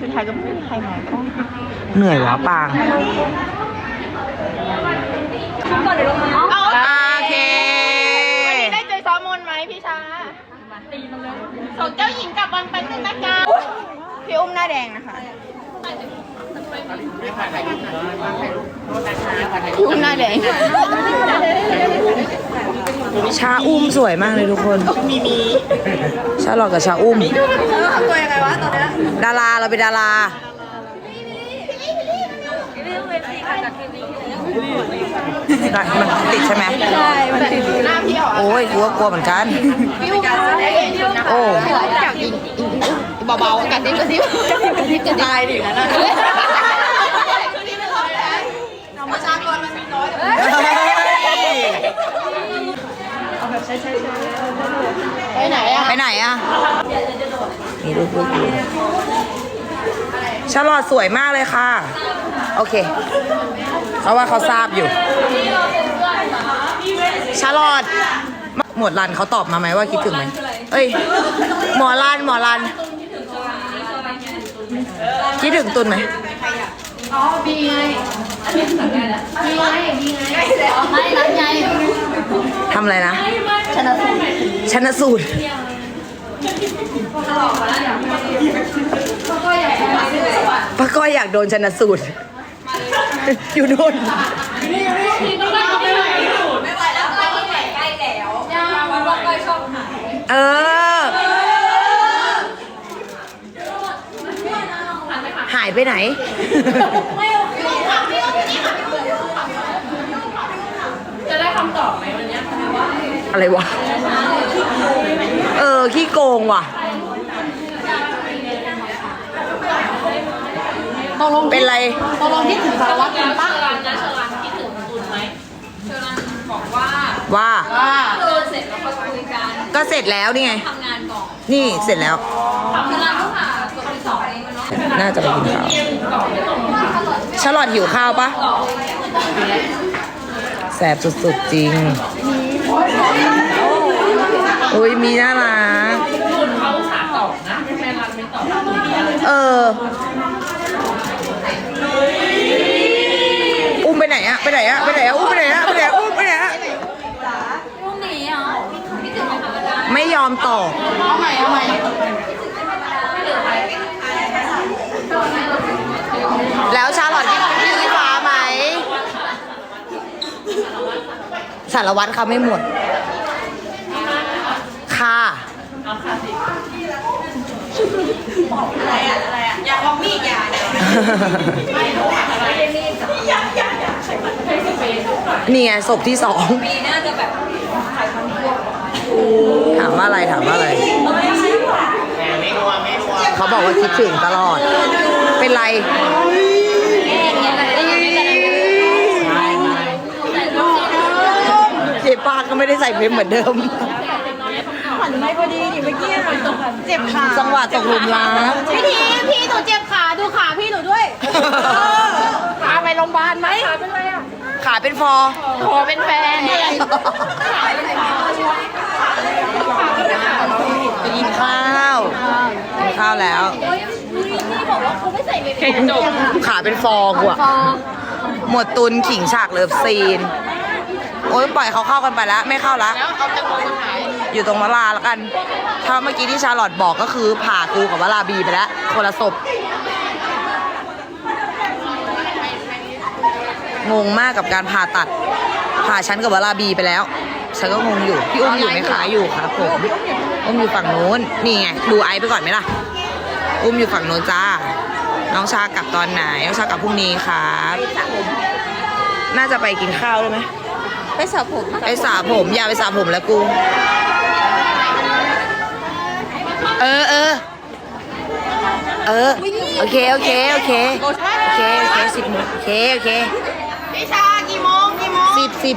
สุดท้ายก็ไม่มีใครมาก็เหนื่อยวะปางเอาโอเคได้เจอซ้อมมนต์ไหมพี่ชาส่งเจ้าหญิงกลับวังไปหนึ่งนะจ๊ะพี่อุ้มหน้าแดงนะคะพี่อุ้มหน้าแดง ชาอุ้มสวยมากเลยทุกคน มีมีชาหลอดกับชาอุ้มตัวยังไงวะตอนนี้ดาราเราเป็นดารา มันติดใช่ไหมใช่มันติดหน้าพี่ออกโอ้ยกลัวกลัวเหมือนกันพี่อุ้มการแสดงนะคะโอ้จากอิงเบาๆกัดดิ้นกระซิบกระซิบกระซิบจะตายดิงั้นนะประชากรมันมีน้อยไป ไหนอะไปไหนอะนี่ลูกลูกอยู่ชาลอดสวยมากเลยค่ะ โอเคเพราะว่าเขาทราบอยู่ชาลอดหมวดรันเขาตอบมาไหมว่าคิดถึงไหมเอ้ย หมอรันหมอรันคิดถึงตุนไหมบีไงบีไงบีไงไม่รักไงทำอะไรนะชนะสูตรชนสูตร ป้าก้อยอยากโดนชนะสูตร อยู่นู่นไม่ไหวแล้วใกล้ใกล้แล้ววันว่าใกล้ชอบหายเออ หายไปไหนจะได้คำตอบไหมวันนี้อะไรวะ เออ ขี้โกงว่ะ ตกลงเป็นไร ตกลงที่ถึงสารวัตรแล้วป้าเชอรันนะเชอรันคิดถึงคุณไหมเชอรันบอกว่าว่า ว่าเดินเสร็จแล้วค่อยคุยกันก็เสร็จแล้วนี่ไง ทำงานก่อนนี่เสร็จแล้วเชอรันก็ผ่าตัวที่สองเองเนาะน่าจะไปกินข้าวชาลอดหิวข้าวปะแสบสุดๆจริง อุ้ยมีน่ารักคุณเขาสาตอบนะแม่รันไม่ตอบเออ อุ้มไปไหนอะไปไหนอะไปไหนอะอุ้มไปไหนอะไปไหนอะอุ้มไปไหนอะพรุ่งนี้อะคิดถึงไหมคะอาจารย์ไม่ยอมตอบเอาใหม่เอาใหม่แล้วชาลอตกินพี่ฟ้าไหมสารวัตรค่ะไม่หมด ค่ะ อยากลองมีดอย่านี่ไงศพที่สองปีหน้าจะแบบถ่ายคอนทั่วถามว่าอะไรถามว่าอะไรเขาบอกว่าคิดถึงตลอด เป็นไร เจ๊ป้าก็ไม่ได้ใส่เพชรเหมือนเดิม เจ็บขาจังหวะตกหลุมรักพี่ทีพี่หนูเจ็บขาดูขาพี่หนูด้วยพาไปโรงพยาบาลไหมขาเป็นฟอร์ขอเป็นแฟนไปกินข้าวกินข้าวแล้วเก่งจบขาเป็นฟองกูอะหมวดตุนขิงฉากเลิฟซีนโอ้ยปล่อยเขาเข้ากันไปแล้วไม่เข้าละแล้วเอาจังหวะสุดท้ายอยู่ตรงวลาแล้วกัน ถ้าเมื่อกี้ที่ชาลอตบอกก็คือผ่ากูกับวลาบีไปแล้วคนละศพงงมากกับการผ่าตัด ผ่าฉันกับวลาบีไปแล้ว ฉันก็งงอยู่ พี่อุ้มอยู่ไหมคะอยู่ครับผมอุ้มอยู่ฝั่งนู้น นี่ไง ดูไอซ์ไปก่อนไหมล่ะ อุ้มอยู่ฝั่งนู้นจ้า น้องชากลับตอนไหน น้องชากลับพรุ่งนี้ครับ น่าจะไปกินข้าวด้วยไหม ไปสระผมไปสระผมอย่าไปสระผมแล้วกู เออเออเออโอเคโอเคโอเคโอเคโอเคสิบโมงโอเคโอเคพี่ชากี่โมงกี่โมงสิบสิบ